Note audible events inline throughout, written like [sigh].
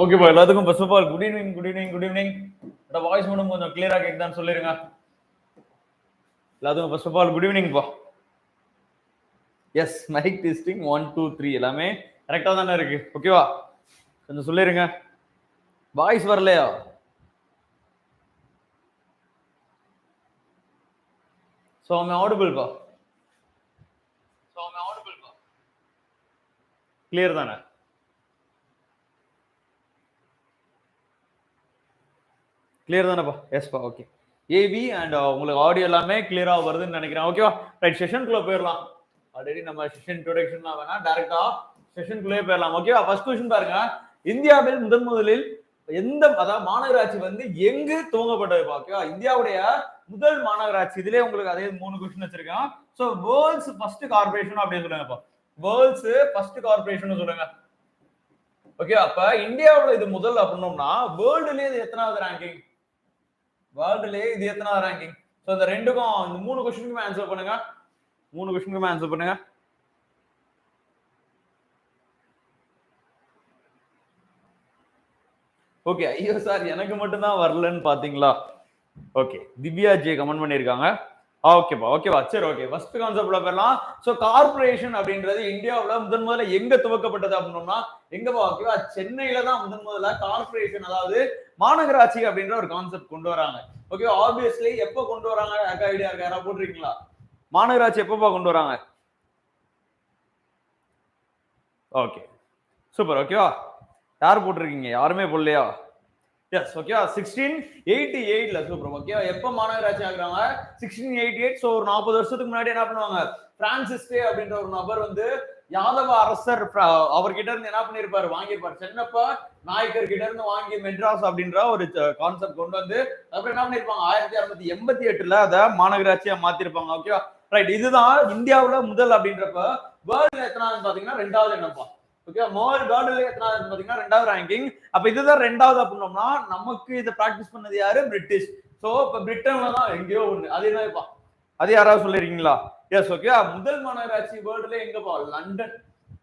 ஓகேப்பா எல்லாத்துக்கும் first of all good evening good evening good evening என்னோட வாய்ஸ் மட்டும் கொஞ்சம் கிளியரா கேக்குதான்னு சொல்லிருங்க. எல்லாத்துக்கும் first of all good ஈவினிங்ப்பா yes mic testing one two three எல்லாமே கரெக்டாக தானே இருக்கு. ஓகேவா கொஞ்சம் சொல்லிருங்க. வாய்ஸ் வரலையா? ஸோ அவன் ஆடிபிள்ப்பா ஸோ அவன் ஆடிபிள்ப்பா கிளியர் தானே? கிளியர் தானேப்பா? எஸ்ப்பா ஓகே ஏவி அண்ட் உங்களுக்கு ஆடியோ எல்லாமே கிளியராக வருதுன்னு நினைக்கிறேன். ஓகேவா ரைட் செஷனுக்குள்ள போயிடலாம். ஆல்ரெடி நம்ம செஷன் இன்ட்ரோடக்ஷன்லாம் வேணாம். டேரக்டா செஷனுக்குள்ளேயே போயிடலாம். ஓகேவா ஃபர்ஸ்ட் கொஸ்டின் பாருங்க. இந்தியாவில் முதன் முதலில் எந்த அதாவது மாநகராட்சி வந்து எங்கு துவங்கப்பட்டது ஓகேவா இந்தியாவுடைய முதல் மாநகராட்சி. இதுலயே உங்களுக்கு அதே மூணு கொஸ்டின் வச்சிருக்கேன். ஸோ வேர்ல்ட்ஸ் ஃபர்ஸ்ட் கார்பரேஷன் அப்படின்னு சொல்லுங்கப்பா. வேர்ல்ட்ஸ் ஃபர்ஸ்ட் கார்பரேஷன் சொல்லுங்க. ஓகே அப்ப இந்தியாவோட இது முதல் அப்படின்னோம்னா வேர்ல்டுலயே இது எத்தனாவது ரேங்கிங் வேர்ல்டுலயே இது எத்தனாவது ரேங்கிங் ஸோ இந்த ரெண்டுக்கும் இந்த மூணு கொஸ்டினுக்குமே ஆன்சர் பண்ணுங்க. மூணு கொஸ்டினுக்குமே ஆன்சர் பண்ணுங்க. ஓகே ஐயோ சார் எனக்கு மட்டும்தான் வரலன்னு பாத்தீங்களா? ஓகே திவ்யா ஜே கமெண்ட் பண்ணியிருக்காங்க. ஓகேப்பா ஓகேவா சரி ஓகே ஃபர்ஸ்ட் கான்செப்ட்ல போயிடலாம். ஸோ கார்பரேஷன் அப்படின்றது இந்தியாவில் முதன் முதல்ல எங்க துவக்கப்பட்டது அப்படின்னோம்னா எங்கப்பா ஓகேவா சென்னையில தான் முதன் முதல்ல கார்பரேஷன் அதாவது மாநகராட்சி அப்படின்ற ஒரு கான்செப்ட் கொண்டு வராங்க. ஓகே ஆப்வியஸ்லி எப்போ கொண்டு வராங்க? ஐடியா இருக்கா? யாராவது போட்டிருக்கீங்களா? மாநகராட்சி எப்பப்பா கொண்டு வராங்க? ஓகே சூப்பர் ஓகேவா யார் போட்டிருக்கீங்க? யாருமே போடலையா? எஸ் ஓகேவா சிக்ஸ்டீன் எயிட்டி எயிட்ல சூப்பர் ஓகேவா எப்போ மாநகராட்சி ஆகுறாங்க? சிக்ஸ்டீன் எயிட்டி எயிட் ஸோ ஒரு நாற்பது வருஷத்துக்கு முன்னாடி என்ன பண்ணுவாங்க? பிரான்சிஸ்டே அப்படின்ற ஒரு நபர் வந்து யாதவ அரசர் அவர்கிட்ட இருந்து என்ன பண்ணிருப்பாரு? வாங்கியிருப்பாரு. சென்னப்பா நாயக்கர் கிட்ட இருந்து வாங்கி மெட்ராஸ் அப்படின்ற ஒரு கான்செப்ட் கொண்டு வந்து அப்புறம் என்ன பண்ணிருப்பாங்க? ஆயிரத்தி அறுநூத்தி எண்பத்தி எட்டுல அதை மாநகராட்சியா மாத்திருப்பாங்க ஓகேவா ரைட் இதுதான் இந்தியாவுல முதல் அப்படின்றப்ப வேர்ல்ட்ல எத்தனாவது பாத்தீங்கன்னா ரெண்டாவது என்னப்பா? ஓகே மோர் வேர்ல்டுல எத்தனாவது பாத்தீங்கன்னா ரெண்டாவது ரேங்கிங் அப்ப இதுதான் ரெண்டாவது அப்படின்னோம்னா நமக்கு இதை பிராக்டிஸ் பண்ணது யாரு? பிரிட்டிஷ் சோ இப்ப பிரிட்டன்ல தான் எங்கேயோ ஒண்ணு. அது என்னப்பா அது யாராவது சொல்லிருக்கீங்களா எஸ் ஓகே முதல் மாநகராட்சி வேர்ல்டுல எங்கப்பா லண்டன்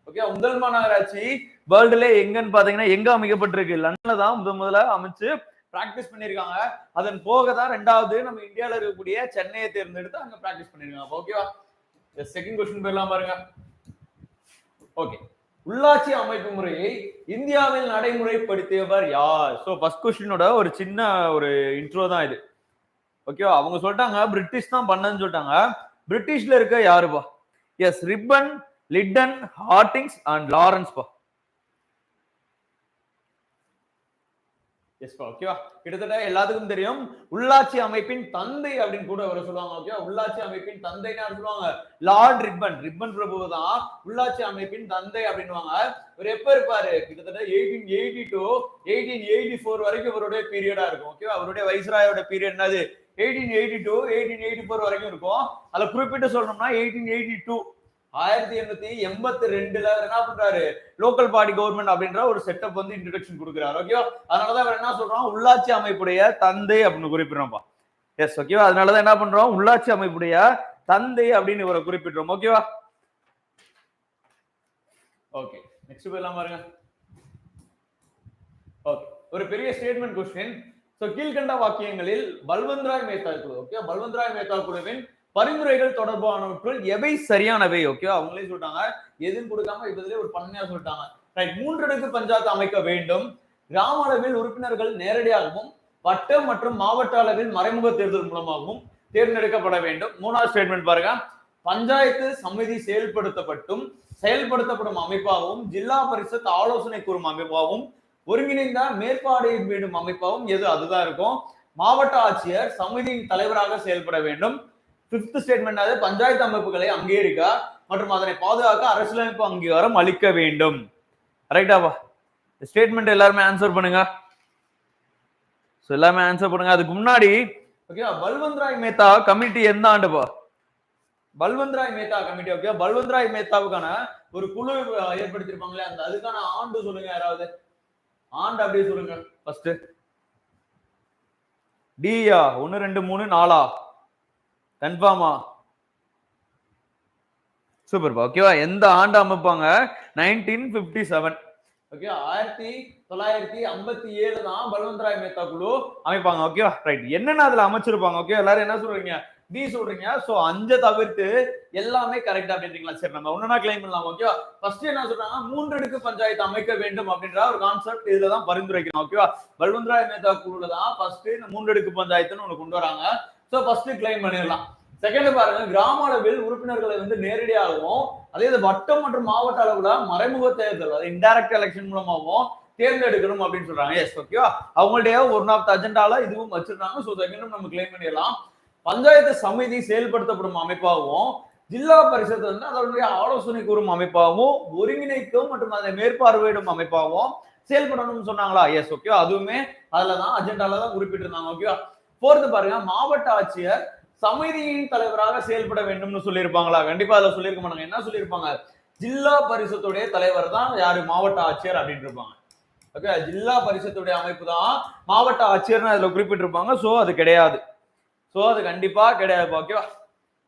ஓகே முதல் மாநகராட்சி வேர்ல்டுல எங்கன்னு பாத்தீங்கன்னா எங்க அமைக்கப்பட்டிருக்கு? லண்டன்ல தான் முதல் முதல்ல அமைச்சு பிராக்டிஸ் பண்ணிருக்காங்க அதன் போக தான் ரெண்டாவது நம்ம இந்தியால இருக்கக்கூடிய சென்னையை தேர்ந்தெடுத்து அங்க பிராக்டிஸ் பண்ணிருக்காங்க ஓகேவா செகண்ட் கொஸ்டின் போயிடலாம் பாருங்க. ஓகே உள்ளாட்சி அமைப்பு முறையை இந்தியாவில் நடைமுறைப்படுத்தியவர் யார்? ஸோ ஃபர்ஸ்ட் கொஸ்டினோட ஒரு சின்ன ஒரு இன்ட்ரோ தான் இது. ஓகேவா அவங்க சொல்லிட்டாங்க பிரிட்டிஷ் தான் பண்ணன்னு சொல்லிட்டாங்க. பிரிட்டிஷ்ல இருக்க யாருப்பா? Yes Ripon Lytton Hardinge and Lawrence எஸ்பா ஓகேவா கிட்டத்தட்ட எல்லாத்துக்கும் தெரியும். உள்ளாட்சி அமைப்பின் தந்தை அப்படின்னு கூட வர சொல்லுவாங்க ஓகேவா உள்ளாட்சி அமைப்பின் தந்தைன்னு சொல்லுவாங்க? Lord ribbon. ரிப்பன் பிரபு தான் உள்ளாட்சி அமைப்பின் தந்தை அப்படின்வாங்க இவர் எப்ப இருப்பாரு? கிட்டத்தட்ட eighteen eighty two eighteen eighty four வரைக்கும் இவருடைய பீரியடா இருக்கும் ஓகேவா அவருடைய வைஸ்ராயோட பீரியட் என்னது? Eighteen eighty two eighteen eighty four வரைக்கும் இருக்கும். அதுல குறிப்பிட்டு சொல்லணும்னா எயிட்டீன் எயிட்டி டூ ஆயிரத்தி எண்ணூத்தி எண்பத்தி ரெண்டுல என்ன பண்றாரு? லோக்கல் பாடி கவர்மெண்ட் அப்படின்ற ஒரு செட்டப் வந்து இன்ட்ரடக்ஷன் கொடுக்குறாரு. ஓகேவா அதனாலதான் அவர் என்ன சொல்றோம் உள்ளாட்சி அமைப்புடைய தந்தை அப்படின்னு குறிப்பிடுறோம்ப்பா எஸ் ஓகேவா அதனாலதான் என்ன பண்றோம்? உள்ளாட்சி அமைப்புடைய தந்தை அப்படின்னு இவரை குறிப்பிடுறோம். ஓகேவா ஓகே நெக்ஸ்ட் போயிடலாம் பாருங்க. ஓகே ஒரு பெரிய ஸ்டேட்மெண்ட் கொஸ்டின் ஸோ கீழ்கண்ட வாக்கியங்களில் பல்வந்த்ராய் மேத்தா குழு. ஓகே பல்வந்த்ராய் மேத்தா குழுவின் பரிந்துரைகள் தொடர்பானவற்றுள் எவை சரியானவை? ஓகே அவங்களே சொல்லிட்டாங்க. எதுவும் கொடுக்காம இப்பதிலே ஒரு பண்ணையா சொல்லிட்டாங்க. ரைட் மூன்றடுக்கு பஞ்சாயத்து அமைக்க வேண்டும். கிராம அளவில் உறுப்பினர்கள் நேரடியாகவும் வட்டம் மற்றும் மாவட்ட அளவில் மறைமுக தேர்தல் மூலமாகவும் தேர்ந்தெடுக்கப்பட வேண்டும். மூணாவது ஸ்டேட்மெண்ட் பாருங்க. பஞ்சாயத்து சமிதி செயல்படுத்தப்பட்டும் செயல்படுத்தப்படும் அமைப்பாகவும் ஜில்லா பரிஷத் ஆலோசனை கூறும் அமைப்பாகவும் ஒருங்கிணைந்த மேற்பார்வையிடும் அமைப்பாகவும் எது? அதுதான் இருக்கும். மாவட்ட ஆட்சியர் சமிதியின் தலைவராக செயல்பட வேண்டும். பிப்த் ஸ்டேட்மெண்ட் அது பஞ்சாயத்து அமைப்புகளை அங்கீகரிக்க மற்றும் அதனை பாதுகாக்க அரசியலமைப்பு அங்கீகாரம் அளிக்க வேண்டும். ரைட்டாவா ஸ்டேட்மெண்ட் எல்லாருமே ஆன்சர் பண்ணுங்க. ஸோ எல்லாமே ஆன்சர் பண்ணுங்க. அதுக்கு முன்னாடி ஓகேவா பல்வந்த் ராய் மேத்தா கமிட்டி எந்த ஆண்டுப்பா பல்வந்த் ராய் மேத்தா கமிட்டி ஓகே பல்வந்த் ராய் மேத்தாவுக்கான ஒரு குழு ஏற்படுத்திருப்பாங்களே அந்த அதுக்கான ஆண்டு சொல்லுங்க யாராவது. ஆண்டு அப்படியே சொல்லுங்க. ஃபர்ஸ்ட் டியா ஒன்னு ரெண்டு மூணு நாலா? கன்ஃபார்மா? சூப்பர்ப்பா ஓகேவா? எந்த ஆண்டு அமைப்பாங்க? Nineteen fifty seven. ஓகே ஆயிரத்தி தொள்ளாயிரத்தி ஐம்பத்தி ஏழு தான் பல்வந்தராய் மேத்தா குழு அமைப்பாங்க. ஓகேவா? ரைட் என்னென்ன அதுல அமைச்சிருப்பாங்க? ஓகே எல்லாரும் என்ன சொல்றீங்க? டி சொல்றீங்க. சோ அஞ்ச தவிர்த்து எல்லாமே கரெக்ட் அப்படின்றீங்களா? சரி நம்ம ஒன்னா கிளைம் பண்ணலாம். ஓகேவா? ஃபர்ஸ்ட் என்ன சொல்றாங்க? மூன்று அடுக்கு பஞ்சாயத்து அமைக்க வேண்டும் அப்படின்ற ஒரு கான்செப்ட் இதுல தான் பரிந்துரைக்கணும் ஓகேவா? பல்வந்தராய் மேத்தா குழுல தான் ஃபர்ஸ்ட் இந்த மூன்று அடுக்கு பஞ்சாயத்துன்னு ஒண்ணு கொண்டு வராங்க. ஸோ ஃபர்ஸ்ட் கிளைம் பண்ணிடலாம். செகண்ட் பாருங்க கிராம அளவில் உறுப்பினர்களை வந்து நேரடியாகவும் அதே இது வட்டம் மற்றும் மாவட்ட அளவுல மறைமுக தேர்தல் அதாவது இன்டைரக்ட் எலெக்ஷன் மூலமாகவும் தேர்ந்தெடுக்கணும் அப்படின்னு சொல்றாங்க. எஸ் ஓகேவா அவங்களுடைய ஒன் ஆஃப் த அஜெண்டால இதுவும் வச்சிருக்காங்க ஸோ செகண்டும் நம்ம கிளைம் பண்ணிடலாம். பஞ்சாயத்து சமிதி செயல்படுத்தப்படும் அமைப்பாகவும் ஜில்லா பரிஷத் வந்து அதனுடைய ஆலோசனை கூறும் அமைப்பாகவும் ஒருங்கிணைக்கும் மற்றும் அதை மேற்பார்வையிடும் அமைப்பாகவும் செயல்படணும்னு சொன்னாங்களா? எஸ் ஓகேவா அதுவுமே அதுலதான் அஜெண்டால தான் குறிப்பிட்டிருந்தாங்க ஓகேவா போர்த்து பாருங்க மாவட்ட ஆட்சியர் சமிதியின் தலைவராக செயல்பட வேண்டும்னு சொல்லியிருப்பாங்களா? கண்டிப்பா அதுல சொல்லியிருக்க மாட்டாங்க. என்ன சொல்லியிருப்பாங்க? ஜில்லா பரிஷத்துடைய தலைவர் தான் யாரு? மாவட்ட ஆட்சியர் அப்படின்னு இருப்பாங்க. ஓகே ஜில்லா பரிஷத்துடைய அமைப்பு தான் மாவட்ட ஆட்சியர்னு அதுல குறிப்பிட்டிருப்பாங்க. சோ அது கிடையாது. சோ அது கண்டிப்பா கிடையாது ஓகேவா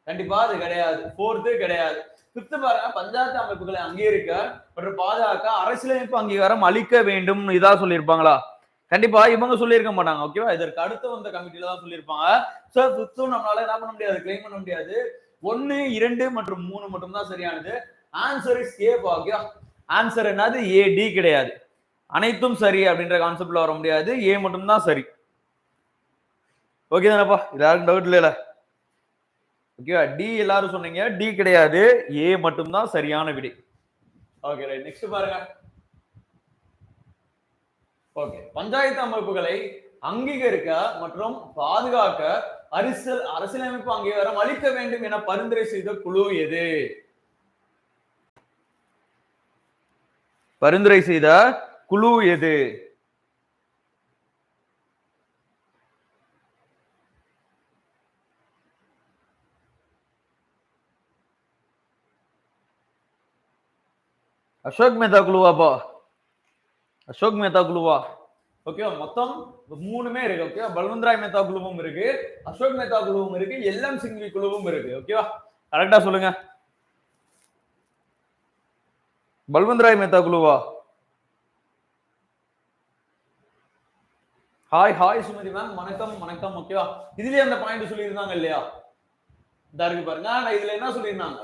கண்டிப்பா அது கிடையாது. ஃபோர்த்து கிடையாது. பிப்த் பாருங்க பஞ்சாயத்து அமைப்புகளை அங்கீகரிக்க மற்றும் பாதுகாக்க அரசியலமைப்பு அங்கீகாரம் அளிக்க வேண்டும் இதா சொல்லியிருப்பாங்களா? கண்டிப்பா இவங்க சொல்லியிருக்க மாட்டாங்க ஓகேவா இதற்கு அடுத்து வந்த கமிட்டில தான் சொல்லியிருப்பாங்க. சோ பிப்த்தும் நம்மளால என்ன பண்ண முடியாது கிளைம் பண்ண முடியாது. ஒன்னு இரண்டு மற்றும் மூணு மட்டும் தான் சரியானது ஆன்சர் இஸ் ஏ ஓகேவா ஆன்சர் என்னது? ஏ டி கிடையாது. அனைத்தும் சரி அப்படின்ற கான்செப்ட்ல வர முடியாது. ஏ மட்டும் தான் சரி. ஓகே தானப்பா? இது டவுட் இல்லைல்ல ஓகேவா டி எல்லாரும் சொன்னீங்க டி கிடையாது. ஏ மட்டும்தான் சரியான விடை. ஓகே ரைட் நெக்ஸ்ட் பாருங்க. ஓகே பஞ்சாயத்து அமைப்புகளை அங்கீகரிக்க மற்றும் பாதுகாக்க அரசியல் அரசியலமைப்பு அங்கீகாரம் அளிக்க வேண்டும் என பரிந்துரை செய்த குழு எது? பரிந்துரை செய்த குழு எது? அசோக் மேதா குழுவாப்பா. அசோக் மேத்தா குழுவா? ஓகே மொத்தம் மூணுமே இருக்கு ஓகே பல்வந்த்ராய் மேத்தா குழுவும் இருக்கு அசோக் மேத்தா குழுவும் இருக்கு எல்எம் சிங்வி குழுவும் இருக்கு ஓகேவா கரெக்டா சொல்லுங்க. பல்வந்த்ராய் மேத்தா குழுவா? ஹாய் ஹாய் சுமதி மேம் வணக்கம் வணக்கம் ஓகேவா இதுலயே அந்த பாயிண்ட் சொல்லியிருந்தாங்க இல்லையா? இதா இருக்கு பாருங்க. ஆனா இதுல என்ன சொல்லியிருந்தாங்க?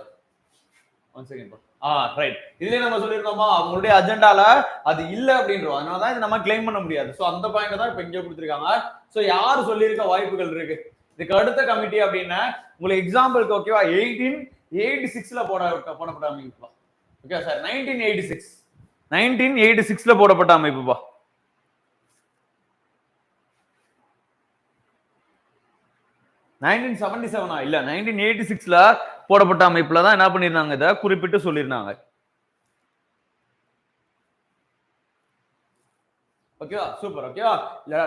ஒன் செகண்ட் ஆ ரைட் இதுலயே நம்ம சொல்லியிருந்தோமா அவங்களுடைய அஜெண்டால அது இல்ல அப்படின்றோம். அதனாலதான் இது நம்ம கிளைம் பண்ண முடியாது. சோ அந்த பாயிண்ட் தான் இப்ப இங்க கொடுத்துருக்காங்க. சோ யார் சொல்லியிருக்க வாய்ப்புகள் இருக்கு? இதுக்கு அடுத்த கமிட்டி அப்படின்னா உங்களுக்கு எக்ஸாம்பிளுக்கு ஓகேவா எயிட்டீன் எயிட்டி சிக்ஸ்ல போட போடப்பட்ட அமைப்புப்பா okay sir nineteen eighty six nineteen eighty சிக்ஸ்ல போடப்பட்ட அமைப்புப்பா நைன்டீன் செவன்டி செவனா இல்ல நைன்டீன் எயிட்டி சிக்ஸ்ல போடப்பட்ட அமைப்புல தான் என்ன பண்ணிருந்தாங்க? இதை குறிப்பிட்டு சொல்லியிருந்தாங்க ஓகேவா? சூப்பர் ஓகேவா?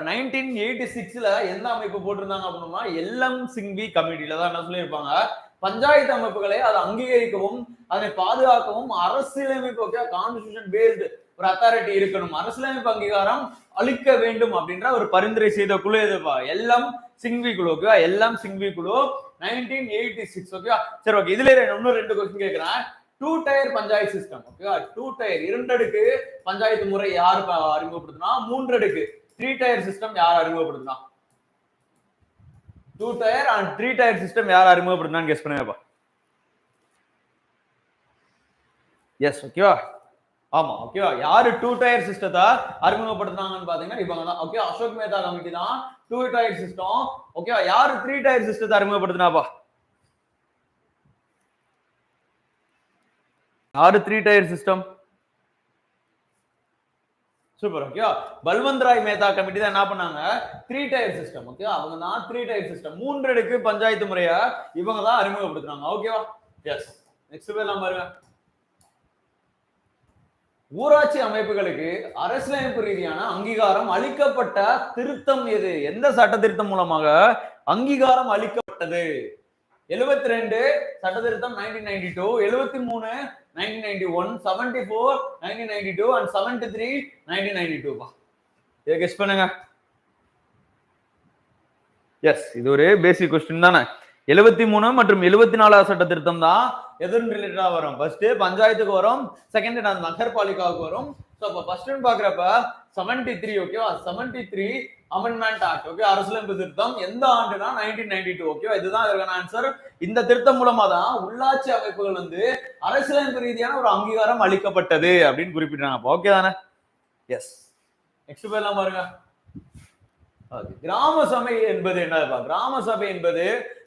நைன்டீன் எயிட்டி சிக்ஸ்ல எந்த அமைப்பு போட்டிருந்தாங்க அப்படின்னா எல்எம் சிங்வி கமிட்டில தான் என்ன சொல்லியிருப்பாங்க? பஞ்சாயத்து அமைப்புகளை அதை அங்கீகரிக்கவும் அதை பாதுகாக்கவும் அரசியலமைப்பு ஓகே கான்ஸ்டியூஷன் பேஸ்டு ஒரு அத்தாரிட்டி இருக்கணும். அரசியலமைப்பு அங்கீகாரம் அளிக்க வேண்டும் அப்படின்ற ஒரு பரிந்துரை செய்த குழு எதுப்பா? எல்லாம் சிங்வி குழு ஓகேவா எல்லாம் சிங்வி குழு நைன்டீன் எயிட்டி சிக்ஸ் ஓகேவா சரி ஓகே இதுல இன்னும் ரெண்டு கொஸ்டின் கேட்கிறேன் டூ டயர் பஞ்சாயத்து சிஸ்டம் ஓகேவா டூ டயர் இரண்டடுக்கு பஞ்சாயத்து முறை யார் அறிமுகப்படுத்தினா? மூன்றடுக்கு. த்ரீ டயர் சிஸ்டம் யார் அறிமுகப்படுத்தினா? Two tier and three tier system யார் அறிமுகப்படுத்தினான்னு கெஸ் பண்ணுங்கப்பா. எஸ் ஓகேவா ஆமா ஓகேவா யாரு டூ டயர் சிஸ்டத்தை அறிமுகப்படுத்தினாங்கன்னு பாத்தீங்கன்னா இவங்க தான். ஓகே அசோக் மேத்தா கமிட்டி தான் டூ டயர் சிஸ்டம் ஓகேவா யாரு த்ரீ டயர் சிஸ்டத்தை அறிமுகப்படுத்தினாப்பா? யாரு த்ரீ டயர் சிஸ்டம் சூப்பர் ஓகேவா பல்வந்த் ராய் மேத்தா கமிட்டி தான் என்ன பண்ணாங்க? த்ரீ டயர் சிஸ்டம் ஓகே அவங்க தான் த்ரீ டயர் சிஸ்டம் மூன்று அடுக்கு பஞ்சாயத்து முறையை இவங்க தான் அறிமுகப்படுத்துறாங்க ஓகேவா எஸ் நெக்ஸ்ட் பேர் எல்லாம் பாருங்க ஊராட்சி அமைப்புகளுக்கு அரசியலமைப்பு ரீதியான அங்கீகாரம் அளிக்கப்பட்ட திருத்தம் எது? எந்த சட்ட திருத்தம் மூலமாக அங்கீகாரம் அளிக்கப்பட்டது? எழுபத்தி ரெண்டு சட்ட திருத்தம் நைன்டீன் நைன்டி டூ எழுபத்தி மூணு nineteen ninety one seventy four nineteen ninety two and seventy three nineteen ninety டூப்பா இதை கெஸ் பண்ணுங்க. எஸ் இது ஒரு பேசிக் கொஸ்டின் தானே. எழுபத்தி மூணு மற்றும் எழுபத்தி நாலாவது சட்ட திருத்தம் தான் எதுன்னு ரிலேட்டடா வரும். ஃபர்ஸ்ட் பஞ்சாயத்துக்கு வரும். செகண்ட் அந்த நகர்பாலிகாவுக்கு வரும். சோ அப்ப ஃபர்ஸ்ட்னு பாக்குறப்ப செவன்டி த்ரீ ஓகேவா seventy three amendment act okay அரசியலமைப்பு திருத்தம் எந்த ஆண்டுனா நைன்டீன் நைன்டி டூ ஓகேவா இதுதான் இதற்கான ஆன்சர் இந்த திருத்தம் மூலமா தான் உள்ளாட்சி அமைப்புகள் வந்து அரசியலமைப்பு ரீதியான ஒரு அங்கீகாரம் அளிக்கப்பட்டது அப்படின்னு குறிப்பிட்டாங்க ஓகே தானே? எஸ் நெக்ஸ்ட் போயிடலாம் பாருங்க. கிராம சபை என்பது என்னப்பா கிராம சபை என்பது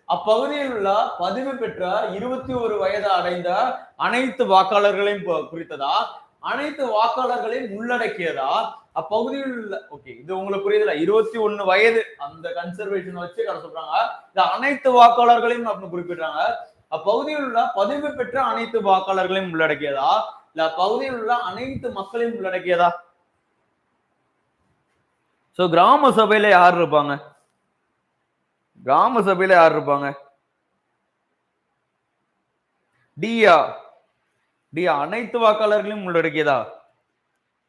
அப்பகுதியில் உள்ள பதிவு பெற்ற இருபத்தி ஒரு வயது அடைந்த அனைத்து வாக்காளர்களையும் குறித்ததா? அனைத்து வாக்காளர்களையும் உள்ளடக்கியதா? அப்பகுதியில் உள்ள ஓகே இது உங்களுக்கு புரியுதுல இருபத்தி ஒண்ணு வயது அந்த கன்சர்வேஷன் வச்சு கடை சொல்றாங்க. இந்த அனைத்து வாக்காளர்களையும் அப்படின்னு குறிப்பிடுறாங்க. அப்பகுதியில் உள்ள பதிவு பெற்ற அனைத்து வாக்காளர்களையும் உள்ளடக்கியதா? இல்ல அப்பகுதியில் உள்ள அனைத்து மக்களையும் உள்ளடக்கியதா? சோ கிராம சபையில யார் இருப்பாங்க? கிராம சபையில யார் இருப்பாங்க? டியா. டியா அனைத்து வாக்காளர்களையும் உள்ளடக்கியதா?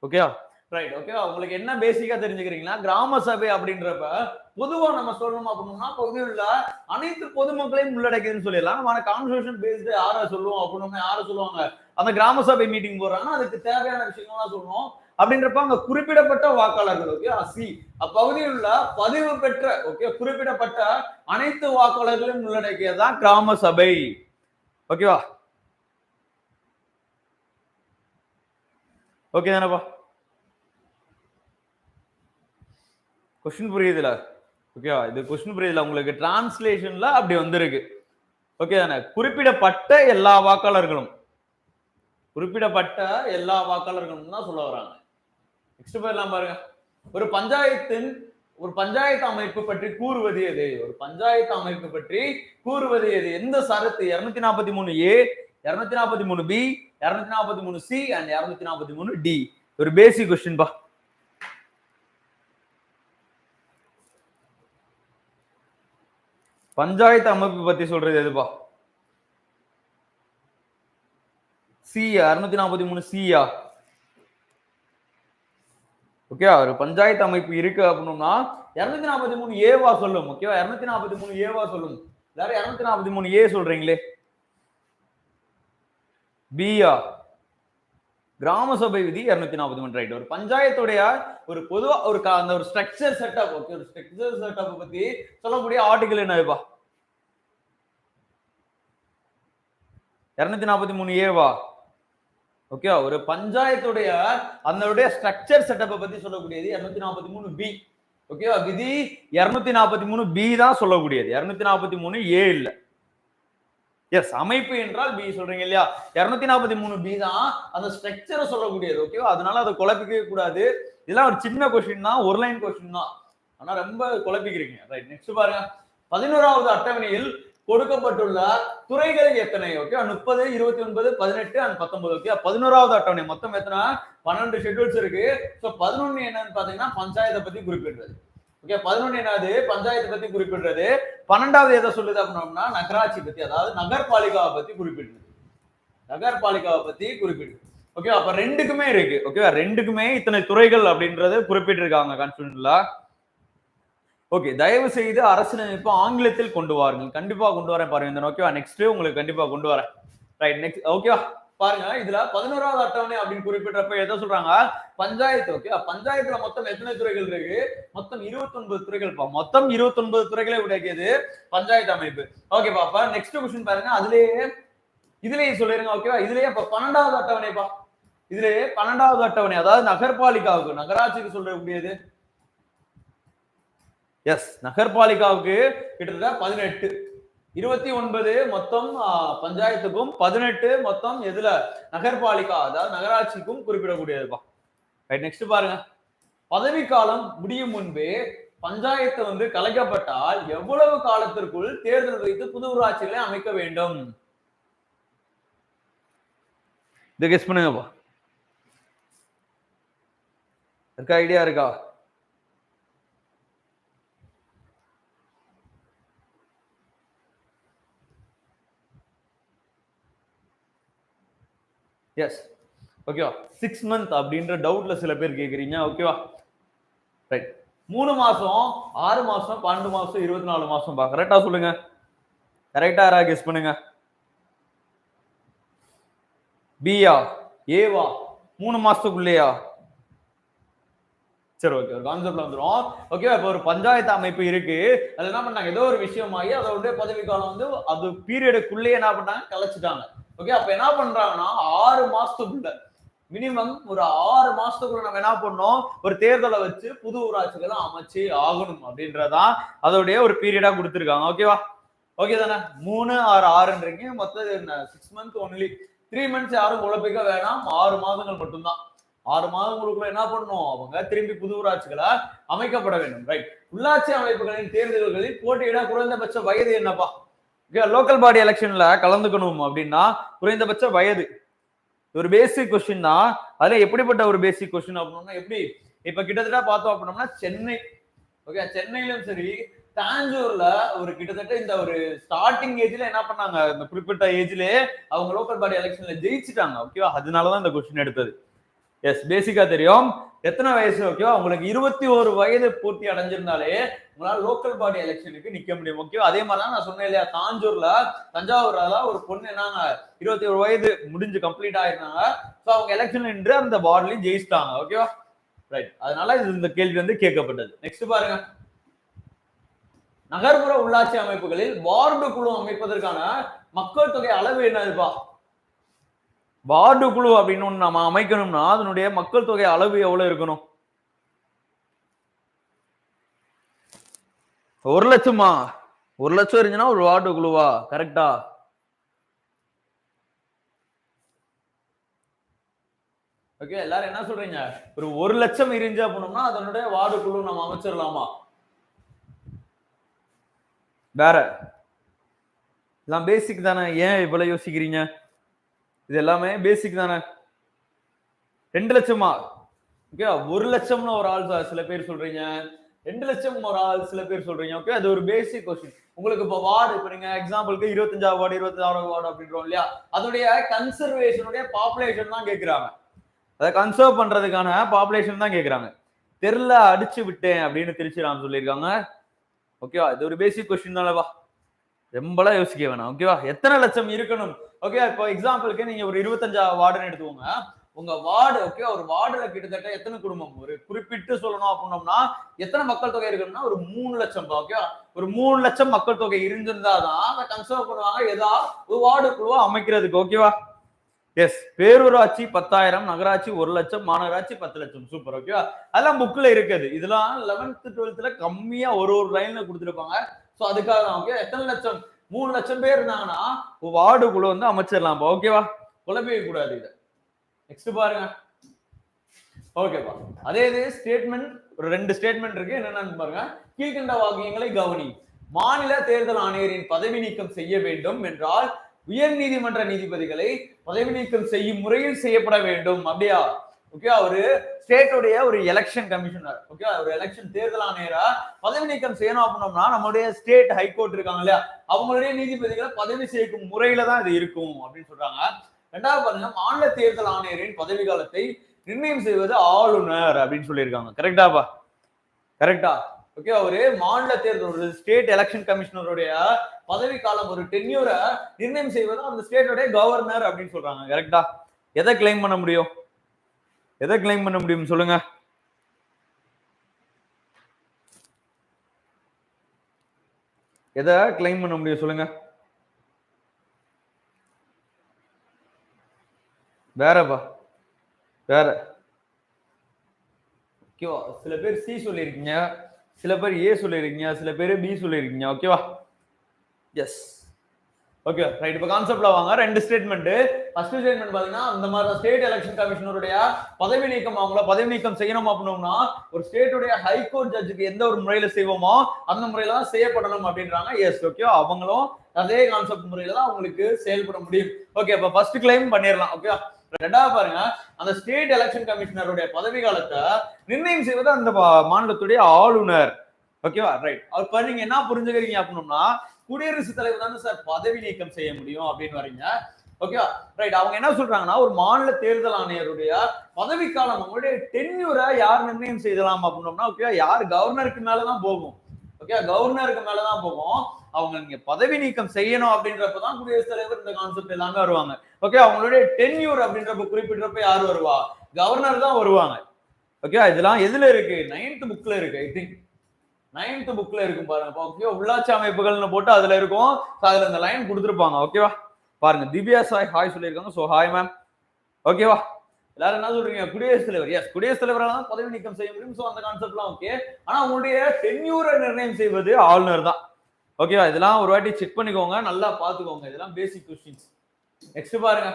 ஓகேயா ரைட் ஓகேவா உங்களுக்கு என்ன பேசிக்கா தெரிஞ்சுக்கிறீங்களா கிராம சபை அப்படின்றப்ப பொதுவா நம்ம சொல்லணும் அப்படின்னா பகுதியில் உள்ள அனைத்து பொதுமக்களையும் உள்ளடக்கியதுன்னு சொல்லிடலாம். நம்ம கான்ஸ்டியூஷன் பேஸ்டு யாரை சொல்லுவோம் அப்படின்னு யாரை சொல்லுவாங்க? அந்த கிராம சபை மீட்டிங் போடுறாங்கன்னா அதுக்கு தேவையான விஷயங்கள்லாம் சொல்லணும் அப்படின்றப்ப அங்க குறிப்பிடப்பட்ட வாக்காளர்கள் ஓகே சி அப்பகுதியில் உள்ள பதிவு பெற்ற ஓகே குறிப்பிடப்பட்ட அனைத்து வாக்காளர்களையும் உள்ளடக்கியதான் கிராம சபை. ஓகேவா ஓகே தானப்பா? கொஸ்டின் புரியுதுல? ஓகேவா இது கொஸ்டின் புரியுதுல உங்களுக்கு. டிரான்ஸ்லேஷன்ல அப்படி வந்திருக்கு. ஓகே தானே? குறிப்பிடப்பட்ட எல்லா வாக்காளர்களும். குறிப்பிடப்பட்ட எல்லா வாக்காளர்களும் தான் சொல்ல வராங்க. நெக்ஸ்ட் போயிடலாம் பாருங்க. ஒரு பஞ்சாயத்தின் ஒரு பஞ்சாயத்து அமைப்பு பற்றி கூறுவது எது? ஒரு பஞ்சாயத்து அமைப்பு பற்றி கூறுவது எது? எந்த சரத்து? இருநூத்தி நாற்பத்தி மூணு ஏ இருநூத்தி நாற்பத்தி மூணு பி இருநூத்தி நாற்பத்தி மூணு சி அண்ட் இருநூத்தி நாற்பத்தி மூணு டி ஒரு பேசிக் கொஸ்டின் பா. பஞ்சாயத்து அமைப்பு பத்தி சொல்றது எதுப்பா? சி அறுநூத்தி நாற்பத்தி மூணு சியா ஓகேவா ஒரு பஞ்சாயத்து அமைப்பு இருக்கு அப்படின்னா இரநூத்தி நாற்பத்தி மூணு ஏவா சொல்லும் ஓகேவா இரநூத்தி நாற்பத்தி மூணு ஏவா சொல்லும். எல்லாரும் இரநூத்தி நாற்பத்தி மூணு ஏ சொல்றீங்களே. பிஆ கிராம சபை விதி இருநூத்தி நாற்பத்தி மூணு ரைட் ஒரு பஞ்சாயத்துடைய ஒரு பொதுவா ஒரு அந்த ஒரு ஸ்ட்ரக்சர் செட்டப் ஓகே ஒரு ஸ்ட்ரக்சர் செட்டப் பத்தி சொல்லக்கூடிய ஆர்டிகல் என்னப்பா இருநூத்தி நாற்பத்தி மூணு ஏவா ஓகேவா ஒரு பஞ்சாயத்துடைய அதனுடைய ஸ்ட்ரக்சர் செட்டப்பை பத்தி சொல்லக்கூடியது இருநூத்தி நாற்பத்தி மூணு பி ஓகேவா விதி இருநூத்தி நாற்பத்தி மூணு பி தான் சொல்லக்கூடியது. இருநூத்தி நாற்பத்தி மூணு ஏ இல்ல. எஸ் அமைப்பு என்றால் பி சொல்றீங்க இல்லையா? இருநூத்தி நாற்பத்தி மூணு பி தான் அந்த ஸ்ட்ரக்சரை சொல்லக்கூடியது. ஓகேவா அதனால அதை குழப்பிக்கவே கூடாது. இதெல்லாம் ஒரு சின்ன கொஸ்டின் தான் ஒரு லைன் கொஸ்டின் தான். ஆனா ரொம்ப குழப்பிக்கிறீங்க. ரைட் நெக்ஸ்ட் பாருங்க. பதினோராவது அட்டவணையில் கொடுக்கப்பட்டுள்ள துறைகள் எத்தனை? ஓகே முப்பது இருபத்தி ஒன்பது பதினெட்டு அண்ட் பத்தொன்பது. ஓகே பதினோராவது அட்டவணை. மொத்தம் எத்தனை? பன்னெண்டு ஷெட்யூல்ஸ் இருக்கு. ஸோ பதினொன்னு என்னன்னு பாத்தீங்கன்னா பஞ்சாயத்தை பத்தி குறிப்பிடுறது. ஓகே பதினொன்னு என்னது? பஞ்சாயத்தை பத்தி குறிப்பிடுறது. பன்னெண்டாவது எதை சொல்லுது அப்படின்னோம்னா நகராட்சி பத்தி அதாவது நகர்பாலிகாவை பத்தி குறிப்பிடுது. நகர்பாலிகாவை பத்தி குறிப்பிடுது. ஓகே அப்ப ரெண்டுக்குமே இருக்கு. ஓகேவா ரெண்டுக்குமே இத்தனை துறைகள் அப்படின்றது குறிப்பிட்டிருக்காங்க கான்ஸ்டியூஷன்ல ஓகே தயவு செய்து அரசியலமைப்பு ஆங்கிலத்தில் கொண்டு வாருங்கள். கண்டிப்பா கொண்டு வரேன் பாருங்க இந்த ஓகேவா நெக்ஸ்ட் உங்களுக்கு கண்டிப்பா கொண்டு வரேன். ரைட் நெக்ஸ்ட் ஓகேவா பாருங்க இதுல பதினோராவது அட்டவணை அப்படின்னு குறிப்பிட்டப்ப எதை சொல்றாங்க? பஞ்சாயத்து ஓகே பஞ்சாயத்துல மொத்தம் எத்தனை துறைகள் இருக்கு? மொத்தம் 29 துறைகள் மொத்தம் மொத்தம் 29 துறைகளை உடைக்கியது பஞ்சாயத்து அமைப்பு. ஓகே பாப்பா நெக்ஸ்ட் கொஸ்டின் பாருங்க. அதுலயே இதுலயே சொல்லிருங்க ஓகேவா இதுலயே இப்ப பன்னெண்டாவது அட்டவணைப்பா. இதுலயே பன்னெண்டாவது அட்டவணை அதாவது நகர்பாலிகாவுக்கு நகராட்சிக்கு சொல்லக்கூடியது எஸ் நகர்பாலிகாவுக்கு கிட்டத்தட்ட பதினெட்டு. இருபத்தி ஒன்பது மொத்தம் பஞ்சாயத்துக்கும் பதினெட்டு மொத்தம் எதுல? நகர்பாலிகா அதாவது நகராட்சிக்கும் குறிப்பிடக்கூடியதுப்பா. ரைட் நெக்ஸ்ட் பாருங்க. பதவிக்காலம் முடியும் முன்பே பஞ்சாயத்து வந்து கலைக்கப்பட்டால் எவ்வளவு காலத்திற்குள் தேர்தல் வைத்து புது ஊராட்சிகளை அமைக்க வேண்டும்? இதை கெஸ் பண்ணுங்கப்பா. இருக்கா ஐடியா இருக்கா? எஸ் ஓகேவா சிக்ஸ் மந்த் அப்படின்ற டவுட்ல சில பேர் கேட்குறீங்க ஓகேவா ரைட் மூணு மாசம் ஆறு மாசம் பன்னெண்டு மாசம் இருபத்தி நாலு மாசம் பா கரெக்டா சொல்லுங்க. கரெக்டா யாரா கெஸ் பண்ணுங்க. பியா ஏவா மூணு மாசத்துக்குள்ளேயா? சரி ஓகே ஒரு கான்செப்ட்ல வந்துடும் ஓகேவா இப்போ ஒரு பஞ்சாயத்து அமைப்பு இருக்கு. அதுல என்ன பண்ணாங்க? ஏதோ ஒரு விஷயமாகி அதோட பதவி காலம் வந்து அது பீரியடுக்குள்ளேயே என்ன பண்ணாங்க கலைச்சிட்டாங்க. ஓகே அப்ப என்ன பண்றாங்கன்னா ஆறு மாசத்துக்குள்ள. மினிமம் ஒரு ஆறு மாசத்துக்குள்ள நம்ம என்ன பண்ணோம் ஒரு தேர்தலை வச்சு புது ஊராட்சிகளை அமைச்சு ஆகணும் அப்படின்றதான் அதோடைய ஒரு பீரியடா கொடுத்துருக்காங்க. ஓகேவா ஓகே தானே? மூணு ஆறு ஆறுன்றீங்க. மொத்தம் six month only three months யாரும் உழைப்பிக்க வேணாம். ஆறு மாதங்கள் மட்டும்தான். ஆறு மாதங்களுக்குள்ள என்ன பண்ணணும்? அவங்க திரும்பி புது ஊராட்சிகளை அமைக்கப்பட வேண்டும். ரைட் உள்ளாட்சி அமைப்புகளின் தேர்தல்களில் போட்டியிட குறைந்தபட்ச வயது என்னப்பா? லோக்கல் பாடி எலெக்ஷன்ல கலந்துக்கணும் அப்படின்னா குறைந்தபட்ச வயது. ஒரு பேசிக் கொஸ்டின் தான். அதுல எப்படிப்பட்ட ஒரு பேசிக் கொஸ்டின் அப்படின்னா எப்படி? இப்ப கிட்டத்தட்ட பார்த்தோம் அப்படின்னோம்னா சென்னை. ஓகே சென்னையிலும் சரி தாஞ்சூர்ல ஒரு கிட்டத்தட்ட இந்த ஒரு ஸ்டார்டிங் ஏஜ்ல என்ன பண்ணாங்க? இந்த குறிப்பிட்ட ஏஜ்லயே அவங்க லோக்கல் பாடி எலெக்ஷன்ல ஜெயிச்சிட்டாங்க. ஓகேவா அதனாலதான் இந்த கொஸ்டின் எடுத்தது. எஸ் பேசிக்கா தெரியும். எத்தனை வயசு? ஓகேவா உங்களுக்கு இருபத்தி ஒரு வயது பூர்த்தி அடைஞ்சிருந்தாலே உங்களால லோக்கல் பாடி எலெக்ஷனுக்கு நிக்க முடியும் ஓகேவா அதே மாதிரி தான் நான் சொன்னேன் இல்லையா? தாஞ்சூர்ல தஞ்சாவூர்ல ஒரு பொண்ணு என்னங்க இருபத்தி ஒரு வயது முடிஞ்சு கம்ப்ளீட் ஆயிருந்தாங்க. ஸோ அவங்க எலெக்ஷன் நின்று அந்த வார்டுலையும் ஜெயிச்சிட்டாங்க ஓகேவா ரைட் அதனால இது இந்த கேள்வி வந்து கேட்கப்பட்டது. நெக்ஸ்ட் பாருங்க. நகர்ப்புற உள்ளாட்சி அமைப்புகளில் வார்டு குழு அமைப்பதற்கான மக்கள் தொகை அளவு என்னதுப்பா? வார்டு குழு அப்படின்னு ஒன்று நம்ம அமைக்கணும்னா அதனுடைய மக்கள் தொகை அளவு எவ்வளோ இருக்கணும்? ஒரு லட்சமா? ஒரு லட்சம் இருந்துச்சுன்னா ஒரு வார்டு குழுவா? கரெக்டா ஓகே எல்லாரும் என்ன சொல்றீங்க? ஒரு ஒரு லட்சம் இருந்துச்சு அப்படின்னா அதனுடைய வார்டு குழு நம்ம அமைச்சிடலாமா? வேற. எல்லாம் பேசிக் தானே. ஏன் இவ்வளவு யோசிக்கிறீங்க? இது எல்லாமே பேசிக் தானே? ரெண்டு லட்சமா? ஓகே ஒரு லட்சம்னு ஒரு ஆள் சில பேர் சொல்றீங்க. ரெண்டு லட்சம் ஒரு ஆள் சில பேர் சொல்றீங்க. ஓகே அது ஒரு பேசிக் கொஸ்டின் உங்களுக்கு இப்போ வார்டு இப்போ நீங்க எக்ஸாம்பிளுக்கு இருபத்தஞ்சாவது வார்டு இருபத்தாறாவது வார்டு அப்படின்றோம் இல்லையா? அதனுடைய கன்சர்வேஷனுடைய பாப்புலேஷன் தான் கேட்கிறாங்க அதை கன்சர்வ் பண்றதுக்கான பாப்புலேஷன் தான் கேட்குறாங்க தெருல அடிச்சு விட்டேன் அப்படின்னு திருச்சி ராம் சொல்லியிருக்காங்க ஓகேவா இது ஒரு பேசிக் கொஸ்டின் தானேவா ரொம்பலாம் யோசிக்க வேணாம் ஓகேவா எத்தனை லட்சம் இருக்கணும்? ஓகே இப்போ எக்ஸாம்பிளுக்கு நீங்க ஒரு இருபத்தஞ்சா வார்டுன்னு எடுத்துக்கோங்க. உங்க வார்டு ஓகே ஒரு வார்டுல கிட்டத்தட்ட எத்தனை குடும்பம்? ஒரு குறிப்பிட்டு சொல்லணும் அப்படின்னோம்னா எத்தனை மக்கள் தொகை இருக்கணும்னா ஒரு மூணு லட்சம் ஓகே ஒரு மூணு லட்சம் மக்கள் தொகை இருந்திருந்தாதான் அதை கன்சர்வ் பண்ணுவாங்க ஏதா ஒரு வார்டு குழுவா அமைக்கிறதுக்கு ஓகேவா எஸ் பேரூராட்சி பத்தாயிரம் நகராட்சி ஒரு லட்சம் மாநகராட்சி பத்து லட்சம் சூப்பர் ஓகேவா அதெல்லாம் புக்ல இருக்குது. இதெல்லாம் லெவன்த் டுவெல்த்ல கம்மியா ஒரு ஒரு லைன்ல கொடுத்துருப்பாங்க. ஸோ அதுக்காக தான் ஓகே எத்தனை லட்சம்? மூணு லட்சம் பேர் இருந்தாங்கன்னா வார்டு குழு வந்து அமைச்சிடலாம் ஓகேவா குழப்பிக்க கூடாது இதை. நெக்ஸ்ட் பாருங்க. ஓகேப்பா அதே இது ஸ்டேட்மெண்ட் ஒரு ரெண்டு ஸ்டேட்மெண்ட் இருக்கு. என்னென்னு பாருங்க. கீழ்கண்ட வாக்கியங்களை கவனி. மாநில தேர்தல் ஆணையரின் பதவி நீக்கம் செய்ய வேண்டும் என்றால் உயர் நீதிமன்ற நீதிபதிகளை பதவி நீக்கம் செய்யும் முறையில் செய்யப்பட வேண்டும். அப்படியா? ஓகே அவரு ஸ்டேட்டுடைய ஒரு எலெக்ஷன் கமிஷனர் ஓகே ஒரு எலெக்ஷன் தேர்தல் ஆணையரா பதவி நீக்கம் செய்யணும் அப்படின்னோம்னா நம்மளுடைய ஸ்டேட் ஹைகோர்ட் இருக்காங்க இல்லையா? அவங்களுடைய நீதிபதிகளை பதவி செய்யும் முறையில தான் இது இருக்கும் அப்படின்னு சொல்றாங்க. ரெண்டாவது பாருங்க மாநில தேர்தல் ஆணையரின் பதவி காலத்தை நிர்ணயம் செய்வது ஆளுநர் அப்படின்னு சொல்லியிருக்காங்க. கரெக்டாப்பா கரெக்டா ஓகே அவரு மாநில தேர்தல் ஒரு ஸ்டேட் எலெக்ஷன் கமிஷனருடைய பதவி காலம் ஒரு டென்யூரை நிர்ணயம் செய்வது அந்த ஸ்டேட்டோடைய கவர்னர் அப்படின்னு சொல்றாங்க. கரெக்டா எதை கிளைம் பண்ண முடியும்? எதை கிளைம் பண்ண முடியும் சொல்லுங்க? எதை கிளைம் பண்ண முடியும் சொல்லுங்க? வேறப்பா. வேற. ஓகேவா சில பேர் சி சொல்லியிருக்கீங்க. சில பேர் ஏ சொல்லியிருக்கீங்க. சில பேர் பி சொல்லியிருக்கீங்க. ஓகேவா எஸ் ஓகே ரைட் இப்போ கான்செப்ட்ல வாங்க. ரெண்டு ஸ்டேட்மெண்ட் ஃபர்ஸ்ட் ஸ்டேட்மெண்ட் பாத்தீங்கன்னா அந்த மாதிரி ஸ்டேட் எலெக்ஷன் கமிஷனருடைய பதவி நீக்கம் அவங்கள பதவி நீக்கம் செய்யணும் அப்படின்னோம்னா ஒரு ஸ்டேட்டுடைய ஹைகோர்ட் ஜட்ஜுக்கு எந்த ஒரு முறையில செய்வோமோ அந்த முறையில தான் செய்யப்படணும் அப்படின்றாங்க. எஸ் ஓகே அவங்களும் அதே கான்செப்ட் முறையில தான் அவங்களுக்கு செயல்பட முடியும். ஓகே இப்போ ஃபர்ஸ்ட் கிளைம் பண்ணிடலாம் ஓகே ரெண்டாவது பாருங்க அந்த ஸ்டேட் எலெக்ஷன் கமிஷனருடைய பதவி காலத்தை நிர்ணயம் செய்வது அந்த மாநிலத்துடைய ஆளுநர். ஓகேவா ரைட் அவர் நீங்க என்ன புரிஞ்சுக்கிறீங்க அப்படின்னா குடியரசுத் தலைவர் தானே சார் பதவி நீக்கம் செய்ய முடியும் அப்படின்னு வரீங்க. ஓகேவா ரைட் அவங்க என்ன சொல்றாங்கன்னா ஒரு மாநில தேர்தல் ஆணையருடைய பதவிக்காலம் அவங்களுடைய டென்யூரை யார் நிர்ணயம் செய்யலாம் அப்படின்னோம்னா ஓகே யார் கவர்னருக்கு மேலதான் போகும்? ஓகே கவர்னருக்கு மேலதான் போகும். அவங்க நீங்க பதவி நீக்கம் செய்யணும் அப்படின்றப்பதான் குடியரசுத் தலைவர் இந்த கான்செப்ட் எல்லாமே வருவாங்க. ஓகே அவங்களுடைய டென்யூர் அப்படின்றப்ப குறிப்பிட்டப்ப யார் வருவா? கவர்னர் தான் வருவாங்க. ஓகே இதெல்லாம் எதுல இருக்கு? நைன்த் புக்ல இருக்கு ஐ திங்க் நைன்த் புக்ல இருக்கும் பாருங்க. ஓகே உள்ளாட்சி அமைப்புகள்னு போட்டு அதுல இருக்கும். அதுல இந்த லைன் கொடுத்துருப்பாங்க. ஓகேவா பாருங்க. திவ்யா சாய் ஹாய் சொல்லியிருக்காங்க. ஸோ ஹாய் மேம் ஓகேவா எல்லாரும் என்ன சொல்றீங்க? குடியரசுத் தலைவர். எஸ் குடியரசுத் தலைவரால் தான் பதவி நீக்கம் செய்ய முடியும். ஸோ அந்த கான்செப்ட்லாம் ஓகே ஆனா உங்களுடைய டென்யூரை நிர்ணயம் செய்வது ஆளுநர் தான். ஓகேவா இதெல்லாம் ஒரு வாட்டி செக் பண்ணிக்கோங்க. நல்லா பாத்துக்கோங்க இதெல்லாம் பேசிக் கொஸ்டின்ஸ் நெக்ஸ்ட் பாருங்க.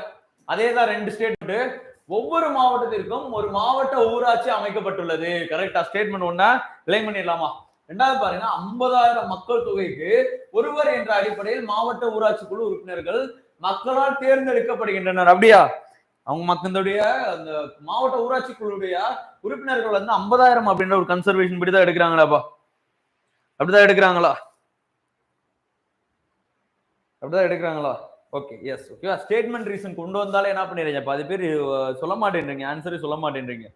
அதே தான் ரெண்டு ஸ்டேட்மெண்ட் ஒவ்வொரு மாவட்டத்திற்கும் ஒரு மாவட்ட ஊராட்சி அமைக்கப்பட்டுள்ளது. கரெக்டா ஸ்டேட்மெண்ட் ஒன்னா கிளைம் பண்ணிடலாமா? ரெண்டாவது பாருங்கன்னா ஐம்பதாயிரம் மக்கள் தொகைக்கு ஒருவர் என்ற அடிப்படையில் மாவட்ட ஊராட்சி குழு உறுப்பினர்கள் மக்களால் தேர்ந்தெடுக்கப்படுகின்றனர். அப்படியா? அவங்க மக்களுடைய அந்த மாவட்ட ஊராட்சி குழுடைய உறுப்பினர்கள் வந்து ஐம்பதாயிரம் அப்படின்ற ஒரு கன்சர்வேஷன் படி தான் எடுக்கிறாங்களாப்பா? அப்படிதான் எடுக்கிறாங்களா? அப்படிதான் எடுக்கிறாங்களா? ஓகே எஸ் ஓகேவா ஸ்டேட்மெண்ட் ரீசன் கொண்டு வந்தாலே என்ன பண்ணிடுறீங்க? பாதி பேர் சொல்ல மாட்டேன்றீங்க. ஆன்சரே சொல்ல மாட்டேன்றீங்க.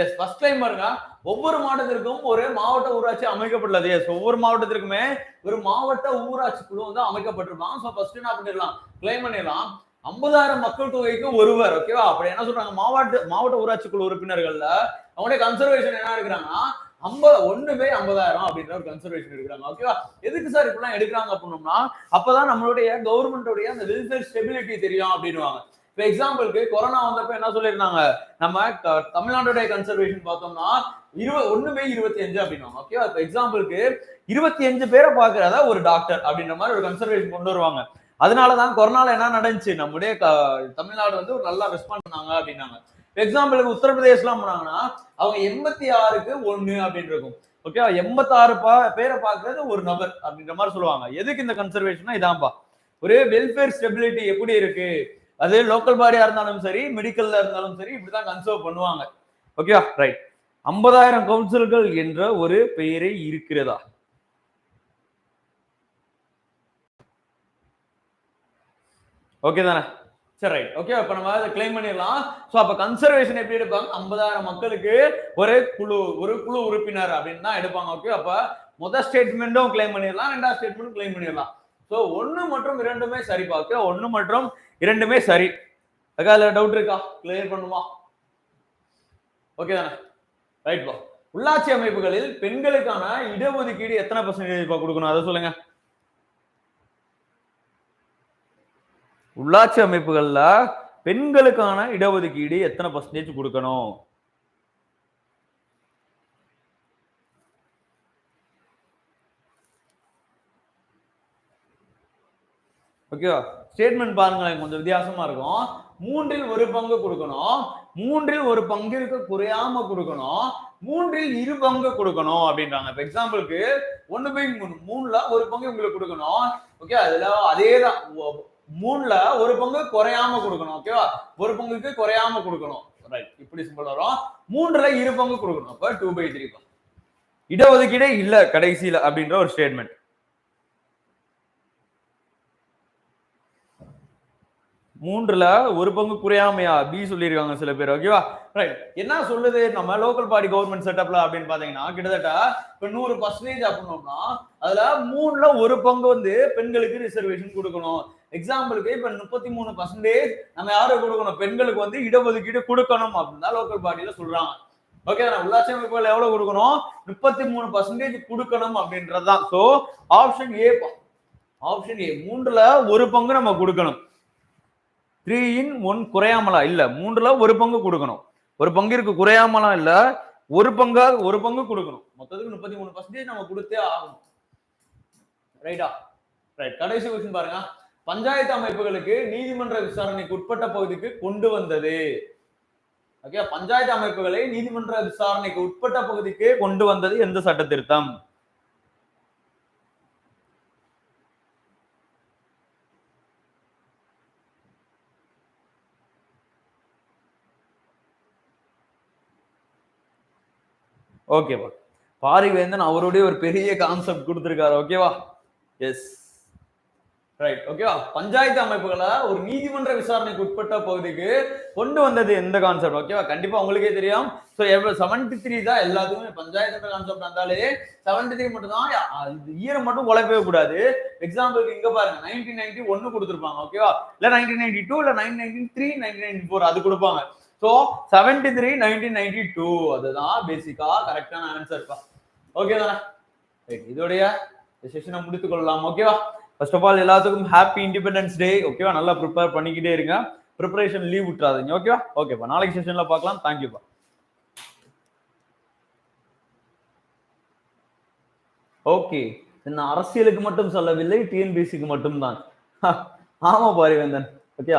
எஸ் ஃபர்ஸ்ட் டைம் பாருங்க. ஒவ்வொரு மாவட்டத்திற்கும் ஒரு மாவட்ட ஊராட்சி அமைக்கப்பட்டுள்ளது. எஸ் ஒவ்வொரு மாவட்டத்திற்குமே ஒரு மாவட்ட ஊராட்சி குழு வந்து அமைக்கப்பட்டிருப்பாங்க ஸோ ஃபர்ஸ்ட் என்ன பண்ணிடலாம்? கிளைம் பண்ணிடலாம். ஐம்பதாயிரம் மக்கள் தொகைக்கு ஒருவர் ஓகேவா அப்படி என்ன சொல்றாங்க? மாவட்ட மாவட்ட ஊராட்சி குழு உறுப்பினர்கள்ல அவங்களுடைய கன்சர்வேஷன் என்ன எடுக்கிறாங்கன்னா ஐம்பது ஒன்று பை ஐம்பதாயிரம் அப்படின்ற ஒரு கன்சர்வேஷன் எடுக்கிறாங்க ஓகேவா எதுக்கு சார் இப்படிலாம் எடுக்கிறாங்க அப்படின்னோம்னா அப்பதான் நம்மளுடைய கவர்மெண்டோடைய அந்த வெல்ஃபேர் ஸ்டெபிலிட்டி தெரியும் அப்படின்னுவாங்க. இப்போ எக்ஸாம்பிளுக்கு கொரோனா வந்தப்ப என்ன சொல்லியிருந்தாங்க? நம்ம க- கன்சர்வேஷன் பார்த்தோம்னா இருபது ஒன்று பை இருபத்தி அஞ்சு அப்படின்னுவாங்க ஓகேவா இப்போ எக்ஸாம்பிளுக்கு இருபத்தி அஞ்சு பேரை பாக்குறதா ஒரு டாக்டர் அப்படின்ற மாதிரி ஒரு கன்சர்வேஷன் கொண்டு வருவாங்க. அதனாலதான் கொரோனால என்ன நடந்துச்சு? நம்முடைய க- தமிழ்நாடு வந்து ஒரு நல்லா ரெஸ்பாண்ட் பண்ணாங்க அப்படின்னாங்க. எக்ஸாம்பிளுக்கு உத்தரப்பிரதேசலாம் போனாங்கன்னா அவங்க எண்பத்தி ஆறுக்கு ஒன்று அப்படின்னு இருக்கும். ஓகேவா எண்பத்தாறு பா பேரை பார்க்கறது ஒரு நபர் அப்படின்ற மாதிரி சொல்லுவாங்க. எதுக்கு இந்த கன்சர்வேஷன்னா இதான்பா. ஒரு வெல்ஃபேர் ஸ்டெபிலிட்டி எப்படி இருக்கு? அது லோக்கல் பாடியா இருந்தாலும் சரி மெடிக்கல்ல இருந்தாலும் சரி இப்படிதான் கன்சர்வ் பண்ணுவாங்க. ஓகேவா ரைட் ஐம்பதாயிரம் கவுன்சில்கள் என்ற ஒரு பெயரே இருக்கிறதா? ஓகே தானே? சரி ரைட் ஓகே இப்போ நம்ம அதை கிளைம் பண்ணிடலாம். ஸோ அப்ப கன்சர்வேஷன் எப்படி எடுப்பாங்க? ஐம்பதாயிரம் மக்களுக்கு ஒரு குழு ஒரு குழு உறுப்பினர் அப்படின்னு தான் எடுப்பாங்க ஓகே அப்ப முதல் ஸ்டேட்மெண்ட்டும் கிளைம் பண்ணிடலாம் ரெண்டாவது ஸ்டேட்மெண்ட்டும் கிளைம் பண்ணிடலாம். ஸோ ஒன்று மற்றும் இரண்டுமே சரி பார்க்க ஒன்று மற்றும் இரண்டுமே சரி. அக்கா டவுட் இருக்கா? கிளியர் பண்ணுமா? ஓகே தானே? ரைட் பா உள்ளாட்சி அமைப்புகளில் பெண்களுக்கான இடஒதுக்கீடு எத்தனை பர்சன்டேஜ் கொடுக்கணும்? அதை சொல்லுங்க. உள்ளாட்சி அமைப்புகள்ல பெண்களுக்கான இடஒதுக்கீடு எத்தனை பர்சன்டேஜ் கொடுக்கணும்? ஓகேவா ஸ்டேட்மெண்ட் பாருங்களேன் கொஞ்சம் வித்தியாசமா இருக்கும். மூன்றில் ஒரு பங்கு கொடுக்கணும். மூன்றில் ஒரு பங்கிற்கு குறையாம கொடுக்கணும். மூன்றில் இரு பங்கு கொடுக்கணும் அப்படின்றாங்க. இப்ப எக்ஸாம்பிளுக்கு ஒன்று பை மூணு மூணுல ஒரு பங்கு உங்களுக்கு கொடுக்கணும். ஓகே அதுல அதே தான் மூணுல ஒரு பங்கு குறையாம கொடுக்கணும். ஓகேவா ஒரு பங்குக்கு குறையாம கொடுக்கணும். ரைட் இப்படி சிம்பிள் வரும். மூன்றுல இரு பங்கு கொடுக்கணும். அப்ப டூ பை த்ரீ பங்கு. இடஒதுக்கீடே இல்லை கடைசியில் அப்படின்ற ஒரு ஸ்டேட்மெண்ட் மூன்றுல ஒரு பங்கு குறையாமையா பி சொல்லியிருக்காங்க சில பேர். ஓகேவா ரைட் என்ன சொல்லுது? நம்ம லோக்கல் பாடி கவர்மெண்ட் செட்டப்ல அப்படின்னு பாத்தீங்கன்னா கிட்டத்தட்ட இப்ப நூறு பர்சன்டேஜ் அப்படின்னோம்னா அதுல மூணுல ஒரு பங்கு வந்து பெண்களுக்கு ரிசர்வேஷன் கொடுக்கணும். எக்ஸாம்பிளுக்கு இப்ப முப்பத்தி மூணு பர்சன்டேஜ் நம்ம யாரும் கொடுக்கணும்? பெண்களுக்கு வந்து இடஒதுக்கீடு கொடுக்கணும் அப்படின்னு தான் லோக்கல் பாடியில சொல்றாங்க. ஓகே உள்ளாட்சி அமைப்புகள் எவ்வளவு கொடுக்கணும்? முப்பத்தி மூணு பர்சன்டேஜ் கொடுக்கணும் அப்படின்றதுதான். So option A option A மூன்றுல ஒரு பங்கு நம்ம கொடுக்கணும். த்ரீ இன் ஒன் குறையாமலா? இல்ல மூன்றுல ஒரு பங்கு கொடுக்கணும். ஒரு பங்கிற்கு குறையாமலாம் இல்ல ஒரு பங்கா ஒரு பங்கு கொடுக்கணும். மொத்தத்துக்கு முப்பத்தி மூணு பர்சன்டேஜ் நம்ம கொடுத்தே ஆகணும். ரைட்டா ரைட் கடைசி கொஸ்டின் பாருங்க. பஞ்சாயத்து அமைப்புகளுக்கு நீதிமன்ற விசாரணைக்கு உட்பட்ட பகுதிக்கு கொண்டு வந்தது. ஓகே பஞ்சாயத்து அமைப்புகளை நீதிமன்ற விசாரணைக்கு உட்பட்ட பகுதிக்கு கொண்டு வந்தது எந்த சட்ட திருத்தம்? ஓகேவா பாரிவேந்தன் அவருடைய ஒரு பெரிய கான்செப்ட் கொடுத்துருக்காரு ஓகேவா எஸ் ரைட் ஓகேவா பஞ்சாயத்து அமைப்புகளை? ஒரு நீதிமன்ற விசாரணைக்கு உட்பட்ட பகுதிக்கு கொண்டு வந்தது எந்த கான்செப்ட் ஓகேவா கண்டிப்பா உங்களுக்கே தெரியும். ஸோ எவ்வளோ செவன்டி த்ரீ தான் எல்லாத்துக்குமே பஞ்சாயத்து கான்செப்ட் வந்தாலே செவன்டி த்ரீ மட்டும் தான் ஈரம் மட்டும் உழைப்பவே கூடாது. எக்ஸாம்பிளுக்கு இங்க பாருங்க நைன்டீன் நைன்டி ஒன்னு கொடுத்துருப்பாங்க ஓகேவா இல்லை நைன்டீன் நைன்டி டூ இல்லை nine nineteen three nineteen ninety four அது கொடுப்பாங்க. So seventy three nineteen ninety two அதுதான் பேசிக்கா கரெக்டான ஆன்சர் ஓகே தானே? ரைட் இதோடைய செஷனை முடித்துக் கொள்ளலாம் ஓகேவா ஃபர்ஸ்ட் ஆஃப் ஆல் எல்லாத்துக்கும் ஹாப்பி இண்டிபெண்டன்ஸ் டே ஓகேவா நல்லா ப்ரிப்பேர் பண்ணிக்கிட்டே இருங்க. ப்ரிப்பரேஷன் லீவ் விட்டுறாதீங்க. ஓகேவா ஓகேப்பா நாளைக்கு செஷனில் பார்க்கலாம். தேங்க்யூப்பா ஓகே நான் அரசியலுக்கு மட்டும் சொல்லவில்லை டிஎன்பிசிக்கு மட்டும் தான் [laughs] ஆமா பாரிவேந்தன் ஓகே